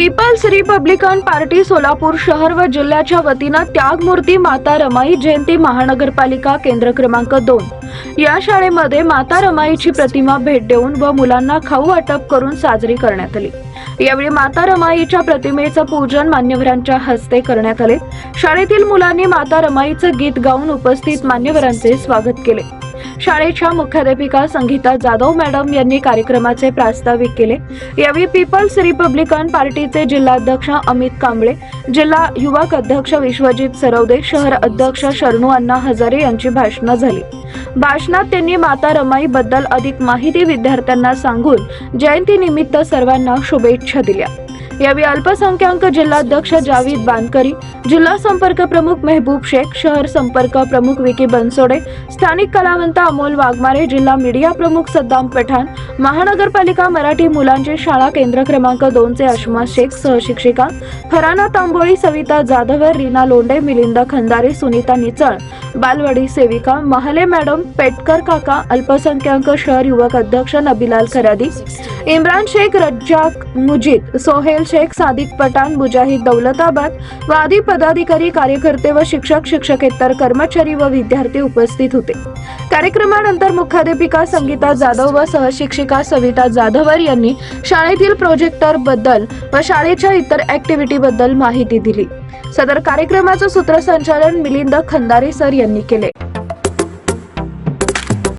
People's Republican party Solapur शहर व जिल्ह्याच्या वतीनं त्यागमूर्ती माता रमाई जयंती महानगरपालिका केंद्र क्रमांक दोन. या शाळेमध्ये माता रमाईची प्रतिमा भेट देऊन व मुलांना खाऊ वाटप करून साजरी करण्यात आली. यावेळी माता रमाईच्या प्रतिमेचं पूजन मान्यवरांच्या हस्ते करण्यात आले. शाळेतील मुलांनी माता रमाईचं गीत गाऊन उपस्थित मान्यवरांचे स्वागत केले. शाळेच्या मुख्याध्यापिका संगीता जाधव मॅडम यांनी कार्यक्रमाचे प्रास्ताविक केले. यावेळी पीपल्स रिपब्लिकन पार्टीचे जिल्हाध्यक्ष अमित कांबळे जिल्हा युवक अध्यक्ष विश्वजित सरवदे शहर अध्यक्ष शरणू अण्णा हजारे यांची भाषणं झाली. भाषणात त्यांनी माता रमाई बद्दल अधिक माहिती विद्यार्थ्यांना सांगून जयंतीनिमित्त सर्वांना शुभेच्छा दिल्या. यावेळी अल्पसंख्याक जिल्हाध्यक्ष जावीद बानकरी जिल्हा संपर्क प्रमुख मेहबूब शेख शहर संपर्क प्रमुख विकी बनसोडे स्थानिक कलावंत अमोल वाघमारे जिल्हा मीडिया प्रमुख सद्दाम पठाण महानगरपालिका मराठी मुलांची शाळा केंद्र क्रमांक दोनचे अश्मा शेख सहशिक्षिका फराना तांबोळी सविता जाधवर रीना लोंडे मिलिंद खंदारे सुनीता निचळ बालवाडी सेविका महाले मॅडम पेटकर काका अल्पसंख्याक शहर युवक अध्यक्ष नबिलाल खरादी इम्रान शेख रज्जाक मुजीद सोहेल शेख सादिक पठाण मुजाहिद दौलताबाद व आदी पदाधिकारी कार्यकर्ते व शिक्षक शिक्षकेतर कर्मचारी व विद्यार्थी उपस्थित होते. कार्यक्रमानंतर मुख्याध्यापिका संगीता जाधव व सहशिक्षिका सविता जाधवर यांनी शाळेतील प्रोजेक्टरबद्दल व शाळेच्या इतर ऍक्टिव्हिटी बद्दल माहिती दिली. सदर कार्यक्रमाचं सूत्रसंचालन मिलिंद खंदारे सर यांनी केले.